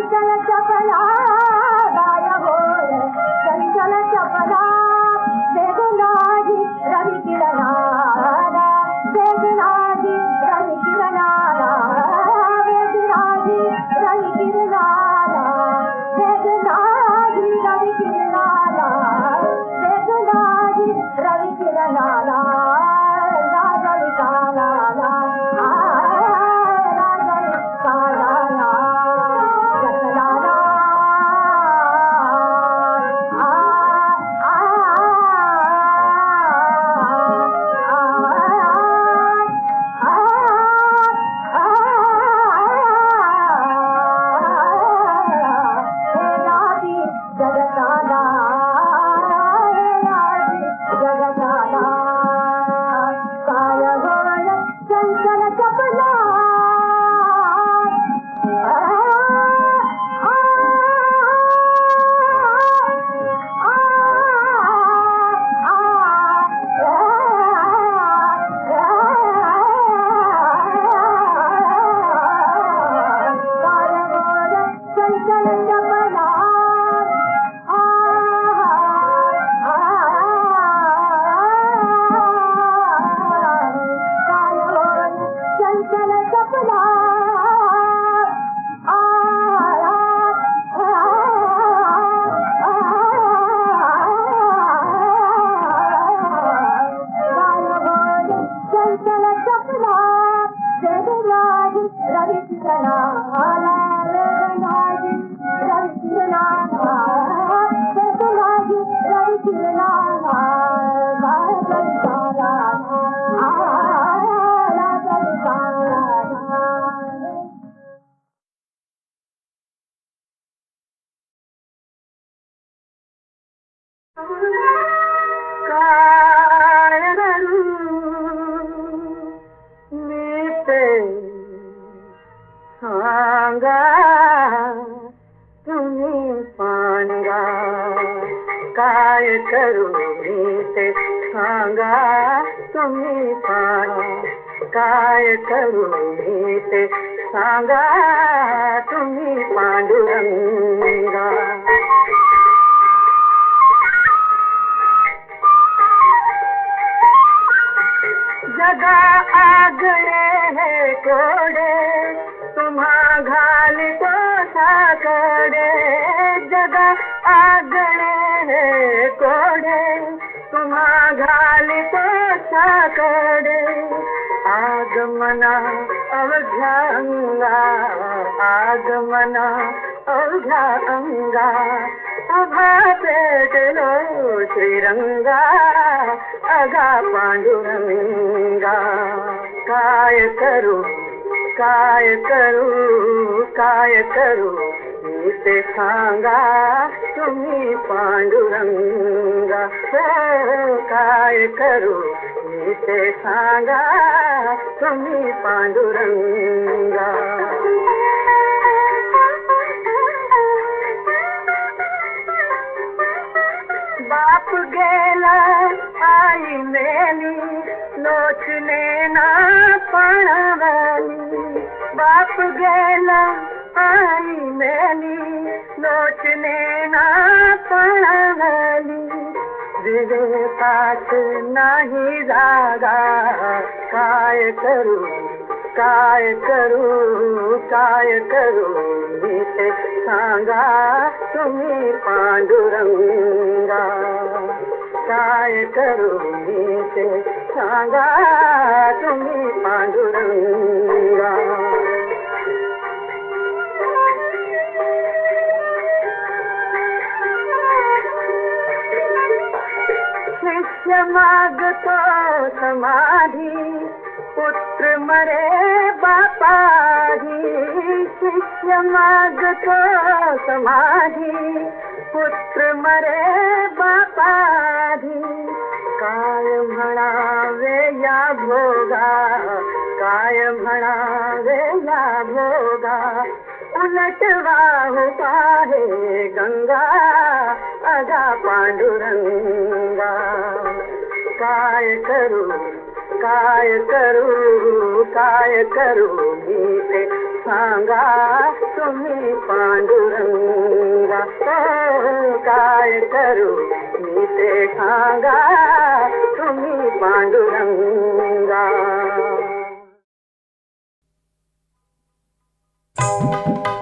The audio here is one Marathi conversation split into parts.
الفلك فالعالم सांगा तुम्ही पारा काय करू मी ते सांगा तुम्ही पांडुरंगा. जगा आगळे हे कोडे तुम्हा घाली तो साकडे आगमना अवघ्या अंगा आगमना अवघ्या अंगा उभा पेटलो श्रीरंगा, अगा पांडुरंगा। काय करू काय करू काय करू? मी ते सांगा, तुम्ही पांडुरंगा। काय करू? इथे ते सांगा तुम्ही पांडुरंगा. बाप गेला आई मेली लोचने ना पणावली बाप गेला आई मेली लोचने ना पणावली विवेकात नाही जागा. काय करू काय करू काय करू? मी सांगा तुम्ही पांडुरंगा. काय करू मी सांगा तुम्ही पांडुरंगा. शिष्य मागतो समाधी, पुत्र मरे बापाधी शिष्य मागतो समाधी, पुत्र मरे बापाधी काय म्हणावे या भोगा, काय म्हणावे या भोगा? उलट वाहू पाहे गंगा, अगा पांडुरंगा। काय करू काय करू काय करू मी ते सांगा तुम्ही पांडुरंगा ओ, काय करू मी ते सांगा तुम्ही पांडुरंगा ही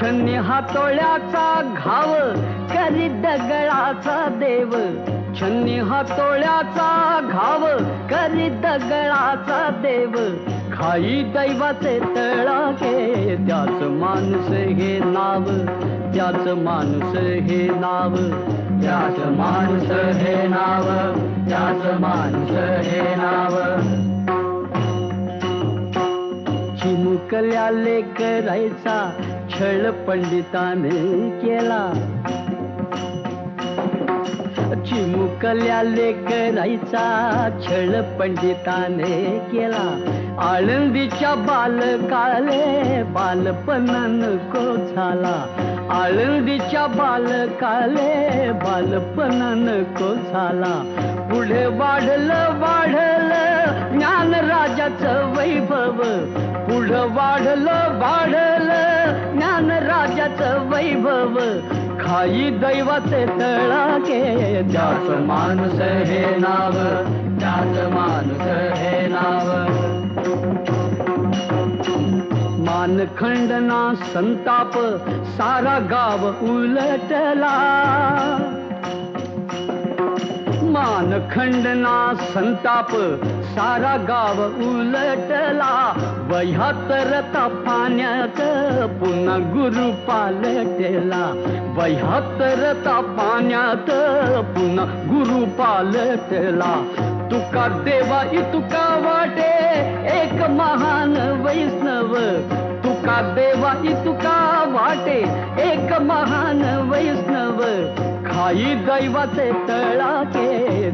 छन्नी हातोळ्याचा घाव करी दगळाचा देव. छन्नी हातोळ्याचा घाव करी दगळाचा देव. खाई दैवाचे तळाके त्याच माणूस हे नाव त्याच माणूस हे नाव. त्याच माणूस हे नाव त्याच माणूस हे नाव. चिमुकल्या लेकरायचा छळ पंडिताने केला. चिमुकल्या लेकरायचा छळ पंडिताने केला. आळंदीच्या बालकाले बालपण नको झाला. आळंदीच्या बालकाले बालपण नको झाला. पुढे वाढलं वाढलं राजाचं वैभव. पुढं वाढलं वाढलं ज्ञान राजाचं वैभव. खाई दैवाचे तळाके त्याच माणूस हे नाव त्याच माणूस हे नाव. मानखंडना संताप सारा गाव उलटला. मानखंडना संताप सारा गाव उलटला वह्यातरता पाण्यात पुन्हा गुरु पालटला वह्यातरता पाण्यात पुन्हा गुरु पालटला तुका देवा इतुका वाटे एक महान वैष्णव. तुका देवा इतुका वाटे एक महान वैष्णव. खाई दैवाचे तळाके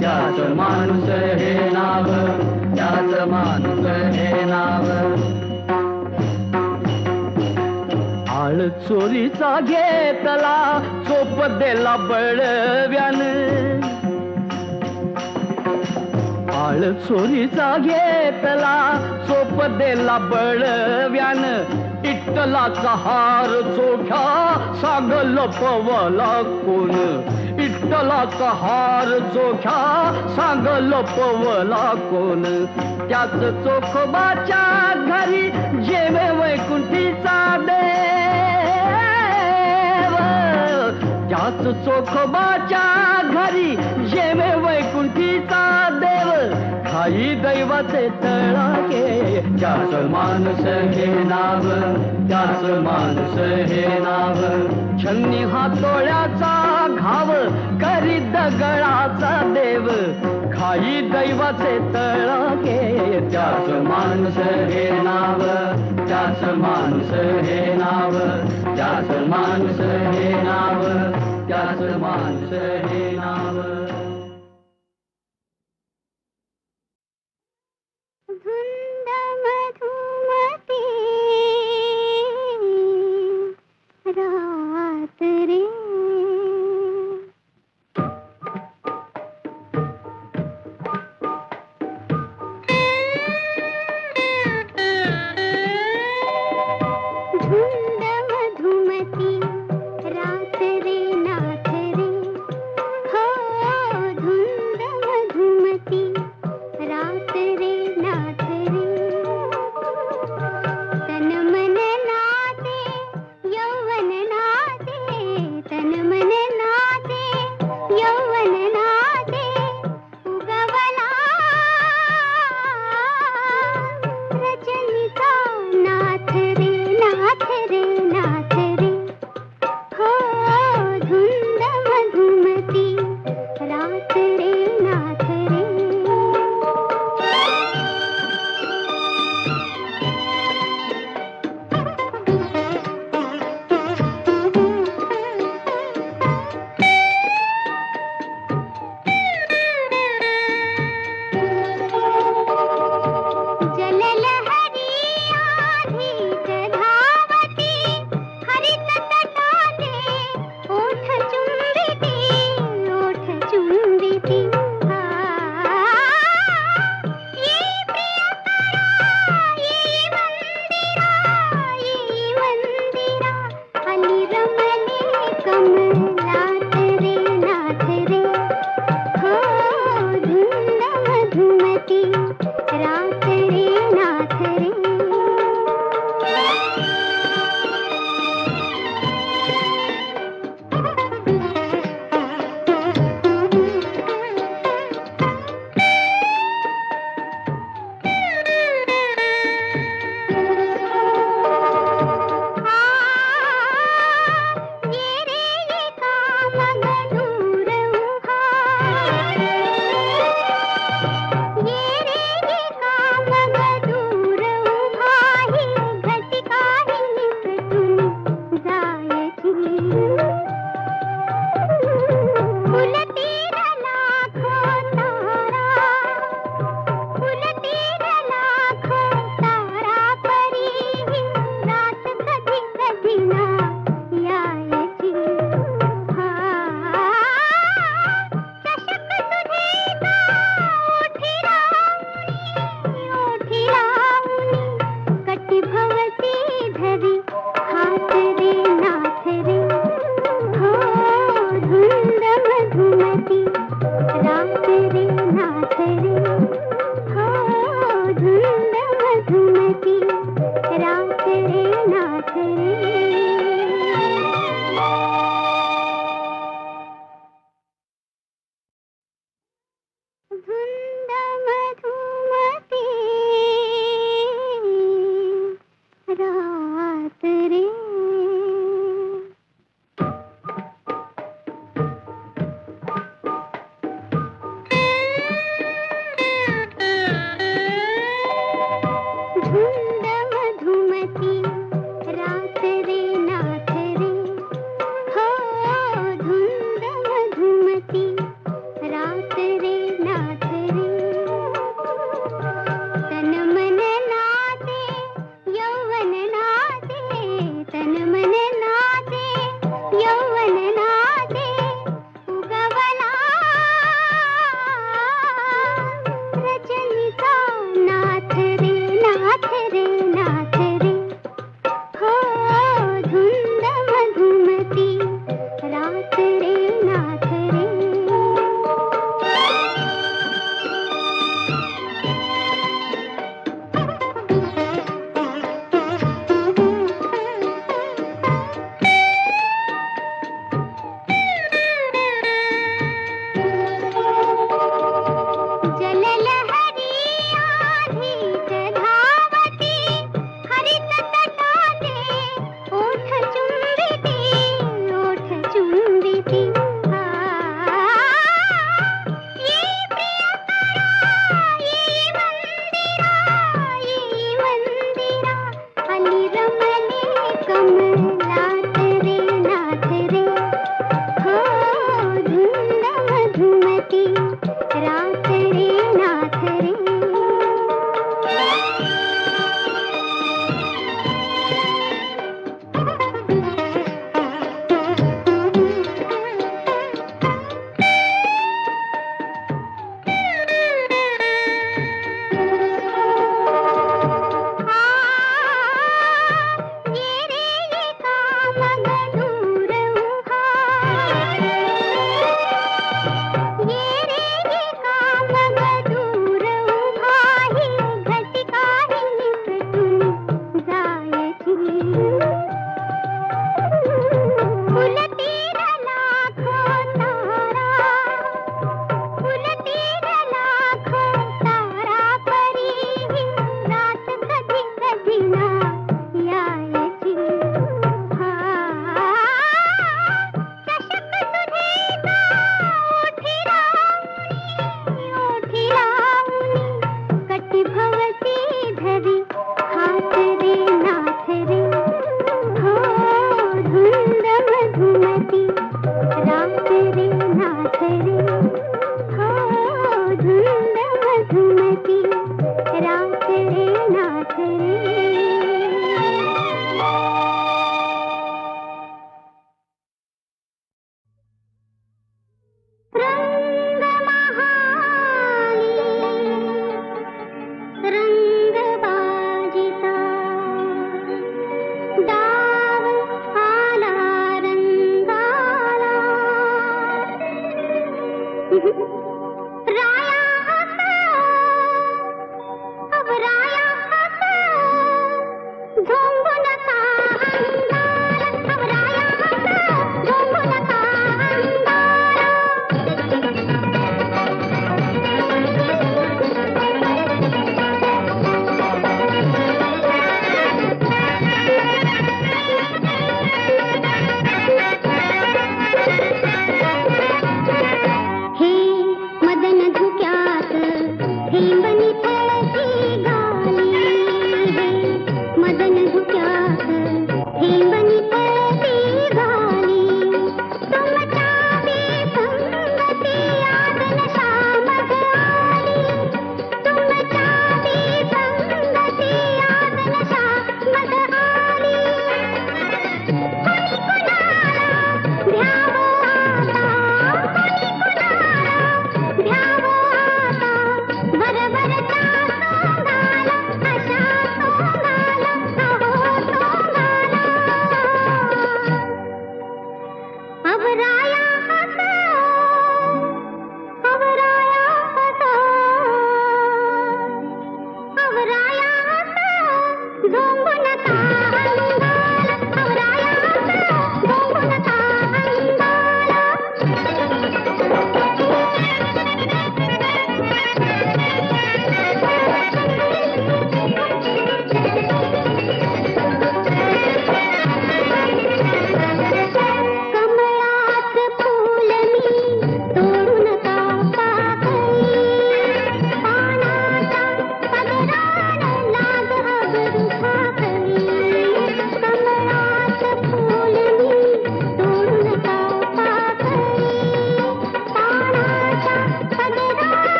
त्याच माणूस हे नाव त्याच माणूस हे नाव. आळ चोरीचा घेतला चोप देला बळव्यान. आळ चोरीचा घेतला चोप देला बळव्यान. इट्टलाचा हार चोख्या सागल पवला कोण? इट्टलाचा हार चोख्या सागल पवला कोण? त्याच चोखोबाच्या घरी जेवे वैकुंठीचा देव. त्याच चोखोबाच्या घरी जेवे वैकुंठीचा देव दैवाचे तळागे. त्याच माणूस हे नाव त्याच माणूस हे नाव. छन्नी हातोळ्याचा घाव करी दगडाचा देव. खाई दैवाचे तळागे त्याच माणूस हे नाव त्याच माणूस हे नाव. त्याच माणूस हे नाव त्याच माणूस हे नाव. புலப்பி pretty.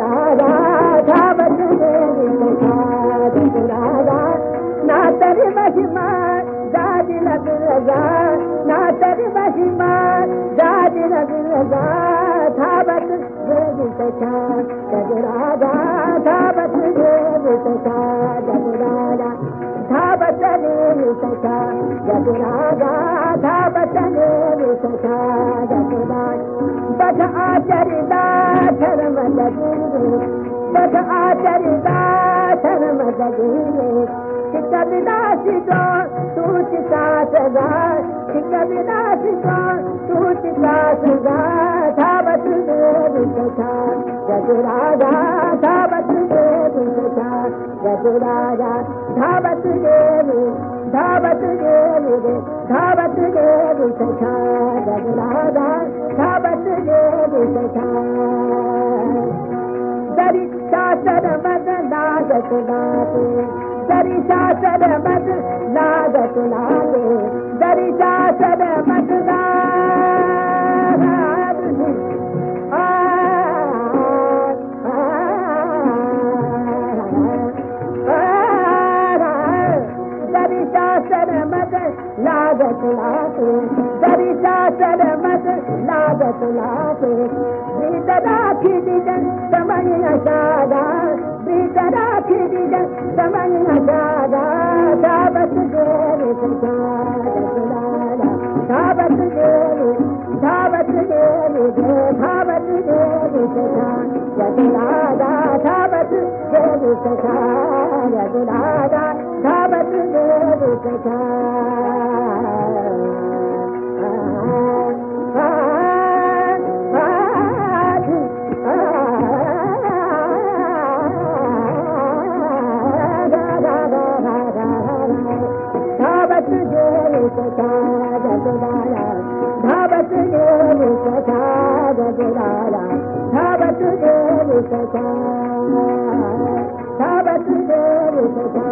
जग राजा धावत देवी सखा जग राजा ना तरी महिमा जाजी लग लगा ना तरी महिमा जाजी लग लगा धावत देवी सखा जग राजा धावत देवी सखा जग राजा धावत देवी सखा जग राजा धावत देवी सखा जग राजा जज आचारिदासो तूं सदा तूं चिका देव जज राधा సుత యశురాజా ధావతు దేవి ధావతు దేవి ధావతు దేవి సఖా యశురాజా ధావతు దేవి సఖా దరిశాసన నాగతు నాదే దరిశాసన మద నాగతు నాదే लागत नाते दरी शासन मद लागत नाते राखी दिजन समय सादा बीत राखी दिजन समय सादा धावत देवी सखा जगदारा धावत देवी धावत देवी जय धावत देवी सखा जगदारा धावत देवी गुणारा धावत देव सखा धावत देव सखा